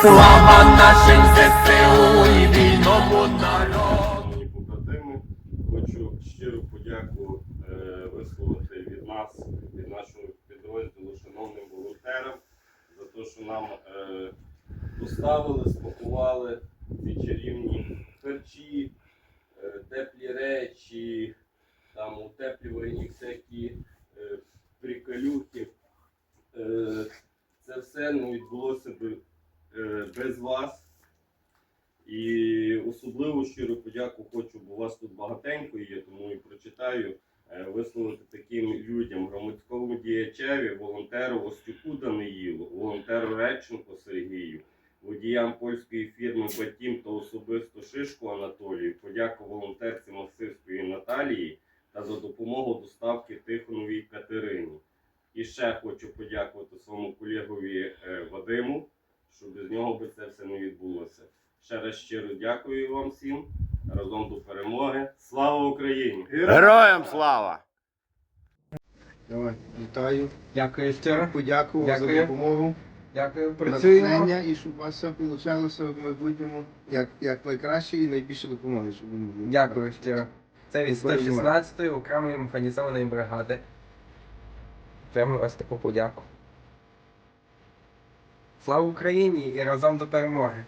Слава нашим ЗСУ і вільному народу! Побратими, хочу щиру подяку е, висловити від нас, від нашого підрозділу, шановним волонтерам, за те, що нам е, доставили, спакували ці чарівні харчі, е, теплі речі, там утеплювальні всякі приколюхи. Це все не відбулося би без вас. І особливо щиру подяку хочу, бо вас тут багатенько є, тому і прочитаю. е, Висловити таким людям, громадському діячеві, волонтеру Остюку Даниїлу, волонтеру Реченко Сергію, водіям польської фірми Батім та особисто Шишку Анатолію, подяку волонтерці Максивської Наталії та за допомогу доставки Тихоновій Катерині. І ще хочу подякувати своєму колегові е, Вадиму, що без нього би це все не відбулося. Ще раз щиро дякую вам всім. Разом до перемоги. Слава Україні! Героям слава! Давай, вітаю. Дякую щиро. Подякував за допомогу. Дякую. Працюємо. І щоб у вас все вийшло в майбутньому як, як найкраще і найбільше допомоги. Щоб ви могли. Дякую щиро. Це від 116-ї окремої механізованої бригади. Прямо ось таку подяку. Слава Україні і разом до перемоги!